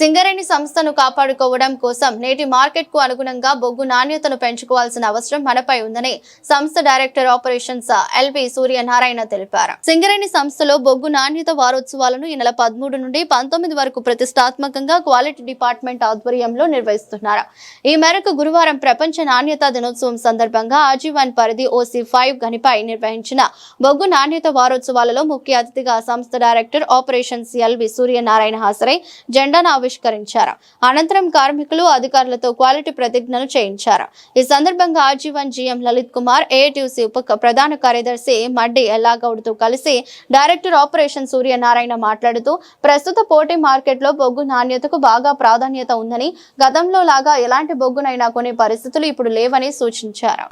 సింగరేణి సంస్థను కాపాడుకోవడం కోసం నేటి మార్కెట్కు అనుగుణంగా బొగ్గు నాణ్యతను పెంచుకోవాల్సిన అవసరం మనపై ఉందని సంస్థ డైరెక్టర్ ఆపరేషన్స్ ఎల్వి సూర్యనారాయణ తెలిపారు. సింగరేణి సంస్థలో బొగ్గు నాణ్యత వారోత్సవాలను ఈ నెల పదమూడు నుండి పంతొమ్మిది వరకు ప్రతిష్టాత్మకంగా క్వాలిటీ డిపార్ట్మెంట్ ఆధ్వర్యంలో నిర్వహిస్తున్నారు. ఈ మేరకు గురువారం ప్రపంచ నాణ్యతా దినోత్సవం సందర్భంగా ఆజీవన్ పరిధి ఓసీ ఫైవ్ గనిపై నిర్వహించిన బొగ్గు నాణ్యత వారోత్సవాలలో ముఖ్య అతిథిగా సంస్థ డైరెక్టర్ ఆపరేషన్స్ ఎల్వి సూర్యనారాయణ హాజరై జెండా ఆవిష్కరించారు. అనంతరం కార్మికులు అధికారులతో క్వాలిటీ ప్రతిజ్ఞలు చేయించారు. ఈ సందర్భంగా ఆజీవన్ జీఎం లలిత్ కుమార్ ఏఐటీసీ ఉప ప్రధాన కార్యదర్శి మడ్డి ఎల్లాగౌడ్తో కలిసి డైరెక్టర్ ఆపరేషన్ సూర్యనారాయణ మాట్లాడుతూ ప్రస్తుత పోటీ మార్కెట్లో బొగ్గు నాణ్యతకు బాగా ప్రాధాన్యత ఉందని గతంలో లాగా ఎలాంటి బొగ్గునైనా కొనే పరిస్థితులు ఇప్పుడు లేవని సూచించారు.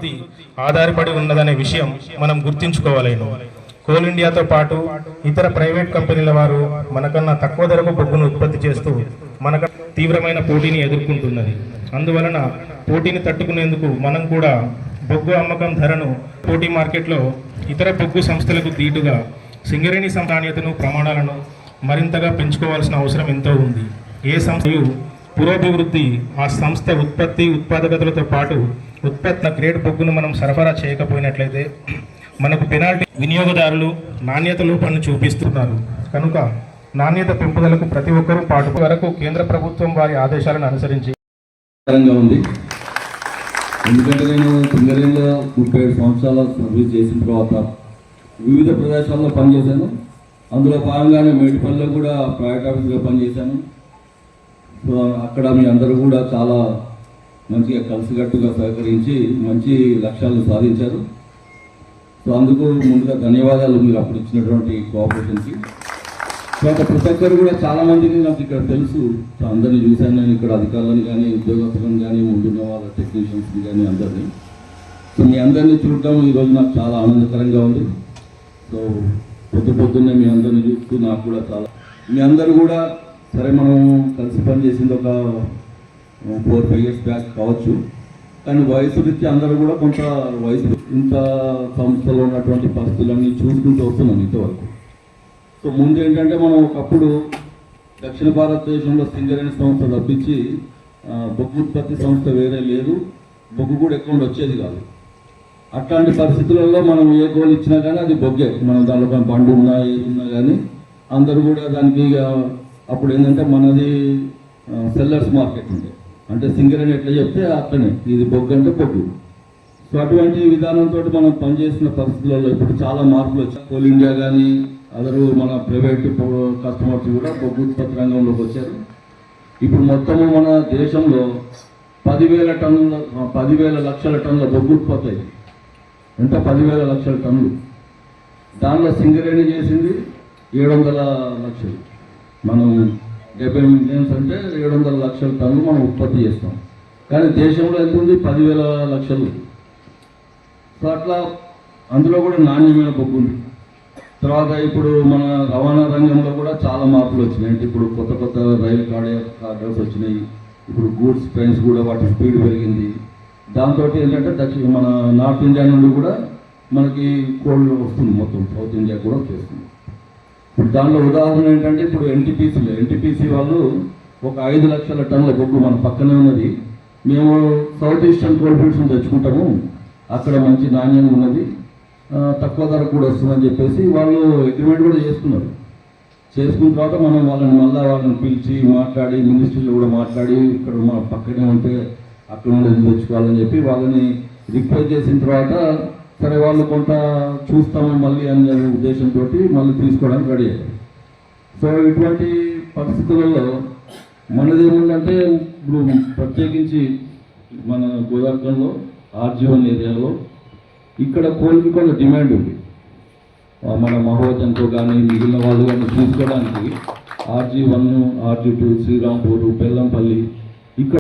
ఆధారపడి ఉన్నదనే విషయం మనం గుర్తుంచుకోవాలేను కోల్ ఇండియాతో పాటు ఇతర ప్రైవేట్ కంపెనీల వారు మనకన్నా తక్కువ ధరకు బొగ్గును ఉత్పత్తి చేస్తూ మనకు తీవ్రమైన పోటీని ఎదుర్కొంటున్నది. అందువలన పోటీని తట్టుకునేందుకు మనం కూడా బొగ్గు అమ్మకం ధరను పోటీ మార్కెట్లో ఇతర బొగ్గు సంస్థలకు దీటుగా సింగరేణి సంధాన్యతను ప్రమాణాలను మరింతగా పెంచుకోవాల్సిన అవసరం ఎంతో ఉంది. ఏ సంస్థయు పురోభివృద్ధి ఆ సంస్థ ఉత్పత్తి ఉత్పాదకతలతో పాటు ఉత్పత్తి గ్రేడ్ బొగ్గును మనం సరఫరా చేయకపోయినట్లయితే మనకు పెనాల్టీ వినియోగదారులు నాణ్యత లోపాన్ని చూపిస్తున్నారు. కనుక నాణ్యత పెంపుదలకు ప్రతి ఒక్కరూ పాటు వరకు కేంద్ర ప్రభుత్వం వారి ఆదేశాలను అనుసరించి ఉంది. ఎందుకంటే నేను సింగరేణిలో ముప్పై ఏడు సంవత్సరాల సర్వీస్ చేసిన తర్వాత వివిధ ప్రదేశాల్లో పనిచేశాను. అందులో భాగంగానే మేడిపల్లిలో కూడా ప్రైవేట్ ఆఫీస్లో పనిచేశాను. సో అక్కడ మీ అందరూ కూడా చాలా మంచిగా కలిసికట్టుగా సహకరించి మంచి లక్ష్యాలను సాధించారు. సో అందుకు ముందుగా ధన్యవాదాలు మీరు అప్పుడు ఇచ్చినటువంటి కోఆపరేషన్కి. తర్వాత ప్రతి ఒక్కరు కూడా చాలా మందిని నాకు ఇక్కడ తెలుసు. అందరినీ చూశాను నేను ఇక్కడ అధికారులను కానీ ఉద్యోగస్తులను కానీ ఉంటున్న వాళ్ళ టెక్నీషియన్స్ని కానీ అందరినీ. సో మీ అందరినీ చూడటం ఈరోజు నాకు చాలా ఆనందకరంగా ఉంది. సో పొద్దు పొద్దున్నే మీ అందరిని చూస్తూ నాకు కూడా చాలా మీ అందరూ కూడా సరే మనం కలిసి పనిచేసింది ఒక ఫోర్ ఫైవ్ ఇయర్స్ బ్యాక్ కావచ్చు. కానీ వయసు రీత్యా అందరూ కూడా కొంత వయసు ఇంత సంస్థలో ఉన్నటువంటి పరిస్థితులన్నీ చూసుకుంటూ వస్తున్నాం ఇంతవరకు. సో ముందు ఏంటంటే మనం ఒకప్పుడు దక్షిణ భారతదేశంలో సింగరేణి సంస్థ తప్పించి బొగ్గు ఉత్పత్తి సంస్థ వేరే లేదు. బొగ్గు కూడా ఎక్కువ వచ్చేది కాదు. అట్లాంటి పరిస్థితులలో మనం ఏ గోల్ ఇచ్చినా కానీ అది బొగ్గే. మనం దాంట్లో బండు బండి ఉన్నా ఏది ఉన్నా కానీ అందరూ కూడా దానికి ఇక అప్పుడు ఏంటంటే మనది సెల్లర్స్ మార్కెట్ ఉండే అంటే సింగరేణి ఎట్లా చెప్తే అట్లనే. ఇది బొగ్గు అంటే బొగ్గు. సో అటువంటి విధానంతో మనం పనిచేసిన పరిస్థితులలో ఇప్పుడు చాలా మార్పులు వచ్చాయి. కోల్ ఇండియా కానీ అదరు మన ప్రైవేట్ కస్టమర్స్ కూడా బొగ్గు ఉత్పత్తి రంగంలోకి వచ్చారు. ఇప్పుడు మొత్తము మన దేశంలో పదివేల టన్నుల పదివేల లక్షల టన్నుల బొగ్గు ఉత్పత్తి అయింది ఎంత? పదివేల లక్షల టన్నులు. దానిలో సింగరేణి చేసింది ఏడు వందల లక్షలు. మనం డెబ్బై మిలియన్స్ అంటే ఏడు వందల లక్షల టన్నులు మనం ఉత్పత్తి చేస్తాం. కానీ దేశంలో ఎంత ఉంది? పదివేల లక్షలు. సో అట్లా అందులో కూడా నాణ్యమైన బొగ్గు ఉంది. తర్వాత ఇప్పుడు మన రవాణా రంగంలో కూడా చాలా మార్పులు వచ్చినాయి. అంటే ఇప్పుడు కొత్త కొత్త రైలు కాడే కార్డర్స్ వచ్చినాయి. ఇప్పుడు గూడ్స్ ట్రైన్స్ కూడా వాటి స్పీడ్ పెరిగింది. దాంతో ఏంటంటే దక్షిణ మన నార్త్ ఇండియా నుండి కూడా మనకి కోల్డ్ వస్తుంది మొత్తం. సౌత్ ఇండియా కూడా వచ్చేస్తుంది ఇప్పుడు దానిలో ఉదాహరణ ఏంటంటే ఇప్పుడు ఎన్టీపీసీలో ఎన్టీపీసీ వాళ్ళు ఒక ఐదు లక్షల టన్నుల బొగ్గు మన పక్కనే ఉన్నది. మేము సౌత్ ఈస్టర్న్ కోల్ఫీల్డ్స్ తెచ్చుకుంటాము. అక్కడ మంచి నాణ్యం ఉన్నది. తక్కువ ధర కూడా వస్తుందని చెప్పేసి వాళ్ళు అగ్రిమెంట్ కూడా చేసుకున్నారు. చేసుకున్న తర్వాత మనం వాళ్ళని మళ్ళీ వాళ్ళని పిలిచి మాట్లాడి మినిస్ట్రీలో కూడా మాట్లాడి ఇక్కడ మన పక్కనే ఉంటే అక్కడ నుండి తెచ్చుకోవాలని చెప్పి వాళ్ళని రిక్వెస్ట్ చేసిన తర్వాత సరే వాళ్ళు కొంత చూస్తాము మళ్ళీ అనే ఉద్దేశంతో మళ్ళీ తీసుకోవడానికి రెడీ అయ్యారు. సో ఇటువంటి పరిస్థితులలో మనది ఏముందంటే ఇప్పుడు ప్రత్యేకించి మన గోదావరిలో ఆర్జీవన్ ఏరియాలో ఇక్కడ కోళ్ళకి కొంత డిమాండ్ ఉంది. మన మహోజన్తో కానీ మిగిలిన వాళ్ళు కానీ తీసుకోవడానికి RG one RG two Srirampur Bellampalli ఇక్కడ